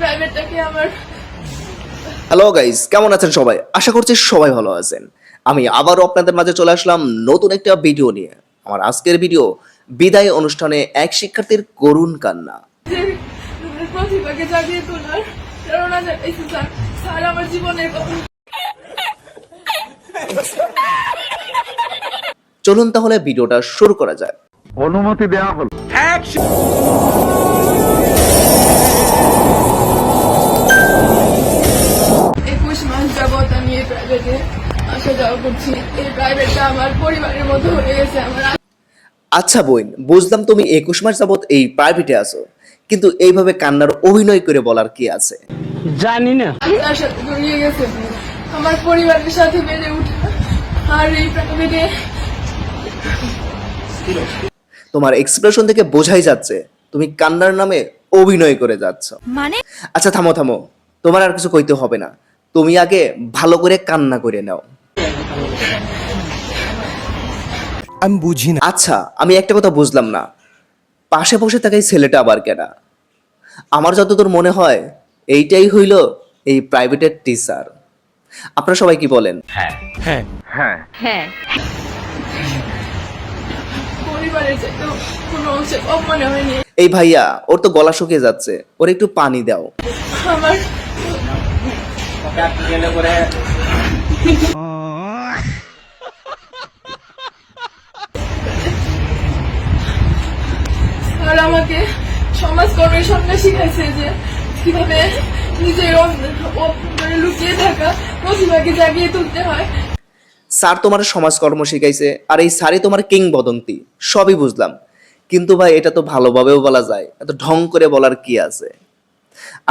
প্রাইভেটটাকে আমার hello guys কেমন আছেন সবাই? আশা করছি সবাই ভালো আছেন। আমি আবারও আপনাদের মাঝে চলে আসলাম নতুন একটা ভিডিও নিয়ে। আমার আজকের ভিডিও বিদায় অনুষ্ঠানে এক শিক্ষার্থীর করুণ কান্না। প্রতিভাকে জাগিয়ে তোলার প্রেরণা জানাইছি স্যার। স্যার আমার জীবনের চলুন তাহলে ভিডিওটা শুরু করা যায় অনুমতি দেওয়া হলো। করছি এই প্রাইভেটটা আমার পরিবারের মতো হয়ে গেছে আমার আচ্ছা বোন বুঝলাম তুমি একুশ মাস যাবত এই প্রাইভেটে আছো কিন্তু এইভাবে কান্নার অভিনয় করে বলার কি আছে? জানি না। আত্মার সাথে জড়িয়ে গেছে আমার পরিবারের সাথে বেড়ে উঠা আর এই প্রাইভেটে তোমার এক্সপ্রেশন থেকে বোঝাই যাচ্ছে তুমি কান্নার নামে অভিনয় করে যাচ্ছ। মানে? আচ্ছা থামো থামো তোমার আর কিছু কইতে হবে না তুমি আগে ভালো করে কান্না করে নাও। আমি বুঝি না। আচ্ছা আমি একটা কথা বুঝলাম না। পাশে বসে থাকা এই ছেলেটা আবার কেনা আমার যতদূর মনে হয় এইটাই হইল এই প্রাইভেটের টিচার আপনারা সবাই কি বলেন? হ্যাঁ। হ্যাঁ। মনে হয়নি। এই ভাইয়া ওর তো গলা শুকিয়ে যাচ্ছে। ওর একটু পানি দাও। আমার আর আমাকে সমাজকর্মের সঙ্গে শিখাইছে যে কীভাবে নিজের লুকিয়ে থাকা প্রতিভাকে জাগিয়ে তুলতে হয়। স্যার তোমার সমাজকর্ম শিখাইছে, আর এই স্যারই তোমার কিংবদন্তি, সবই বুঝলাম। কিন্তু ভাই, এটা তো ভালোভাবেও বলা যায়, এত ঢং করে বলার কি আছে?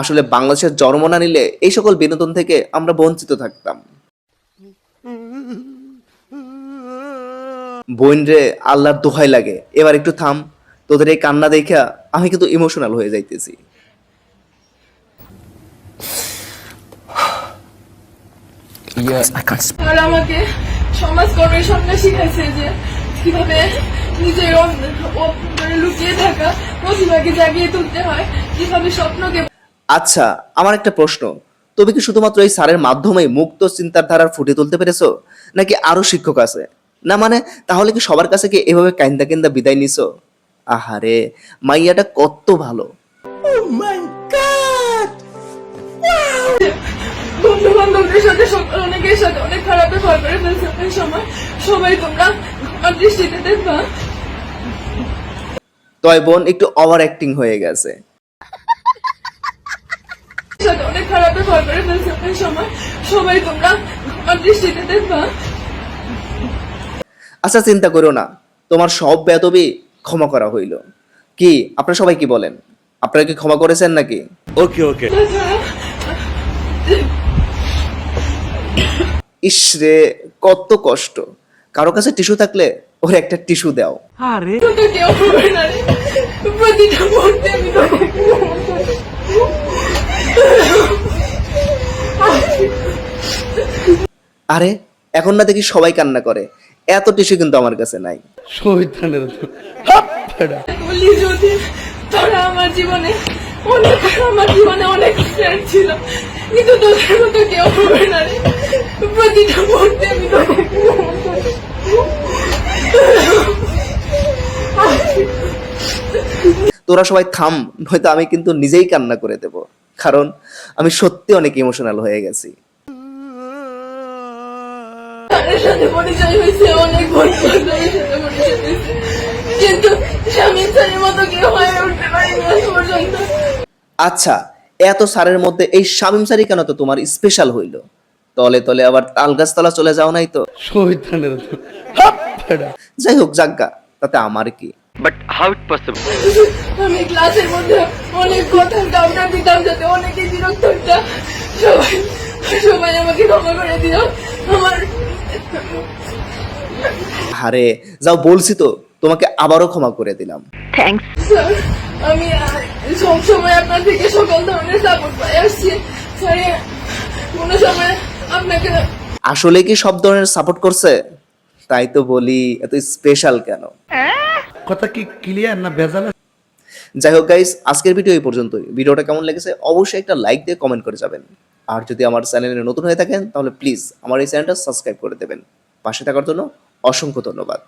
আসলে বাংলাদেশের জন্ম না নিলে এই সকল বিনোদন থেকে আমরা বঞ্চিত থাকতাম। বোন রে, আল্লাহর দোহাই লাগে। এবার একটু থাম। তোদের এই কান্না দেখা আমি কিন্তু ইমোশনাল হয়ে যাইতেছি। আমাকে সমাজকর্মের সঙ্গে শিখাইছে যে কীভাবে নিজের লুকিয়ে থাকা প্রতিভাকে জাগিয়ে তুলতে হয় কীভাবে স্বপ্নকে আচ্ছা আমার একটা প্রশ্ন। তুমি কি শুধুমাত্র এই স্যারের মাধ্যমে মুক্ত চিন্তার ধারার ফুটে তুলতে পেরেছ? নাকি আরও শিক্ষক আছে? না মানে তাহলে কি সবার কাছে কি এভাবে কাইন্দা কেন্দা বিদায় নিছো? আহারে মাইয়াটা কত ভালো। বন্ধু বান্ধবদের সাথে সব- অনেকের সাথে অনেক খারাপ ব্যবহার করে ফেলছে। সময় সবাই তোমরা দৃষ্টিতে দেখবা। তয় বোন একটু ওভার অ্যাক্টিং হয়ে গেছে। অনেক খারাপ ব্যবহার করে ফেলছে। সময় সবাই তোমরা আমার দৃষ্টিতে দেখবা। আচ্ছা চিন্তা করো না। তোমার সব বেতবি ক্ষমা করা হইল। কি? আপনারা সবাই কি বলেন? আপনারা কি ক্ষমা করেছেন নাকি? তাছাড়া ইসরে কত কষ্ট। কারও কাছে টিস্যু থাকলে ওর একটা টিস্যু দাও। তো কেউ হবে না রে প্রতিটা মুহূর্তে আমি আরে এখন না দেখি সবাই কান্না করে। এত টিস্যু কিন্তু আমার কাছে নাই। বলি যদি তোরা আমার জীবনে অনেক আমার জীবনে অনেক ফ্রেন্ড ছিল কিন্তু তোদের মতো কেউ হবে না রে। প্রতিটা মুহূর্তে আমি তোরা সবাই থাম নয়তো আমি কিন্তু নিজেই কান্না করে দেব। কারণ আমি সত্যি অনেক ইমোশনাল হয়ে গেছি। সাথে পরিচয় হয়েছে অনেক সাথে পরিচয় হয়েছে। কিন্তু স্বামী স্ত্রীর মতো কেউ হয়ে উঠতে পারিনি আজ পর্যন্ত। আচ্ছা এত সারের মধ্যে এই শামিম সারি কেন তো তোমার স্পেশাল হইল? তলে তলে আবার তালগাছতলা চলে যাও নাই তো? যাই হোক যাজ্ঞা তাতে আমার কি? বাট হাউ ইট পসিবল আমি ক্লাসের মধ্যে অনেক কথা দিতাম যাতে অনেকে বিরক্ত সবাই সবাই আমাকে ক্ষমা করে দিও। আমার আরে যাও বলছি তো তোমাকে আবারও ক্ষমা করে দিলাম। স্যার আমি সব সময় আপনার থেকে সকল ধরনের সাপোর্ট পাই আসছি। স্যার কোনো সময় আপনাকে আসলে কি সব ধরনের সাপোর্ট করছে? তাই তো বলি এত স্পেশাল কেন? কথা কি ক্লিয়ার না ভেজাল? যাই হোক গাইস আজকের ভিডিও এই পর্যন্তই। ভিডিওটা কেমন লেগেছে অবশ্যই একটা লাইক দিয়ে কমেন্ট করে যাবেন। আর যদি আমার চ্যানেলে নতুন হয়ে থাকেন, তাহলে প্লিজ আমার এই চ্যানেলটা সাবস্ক্রাইব করে দেবেন। পাশে থাকার জন্য অসংখ্য ধন্যবাদ।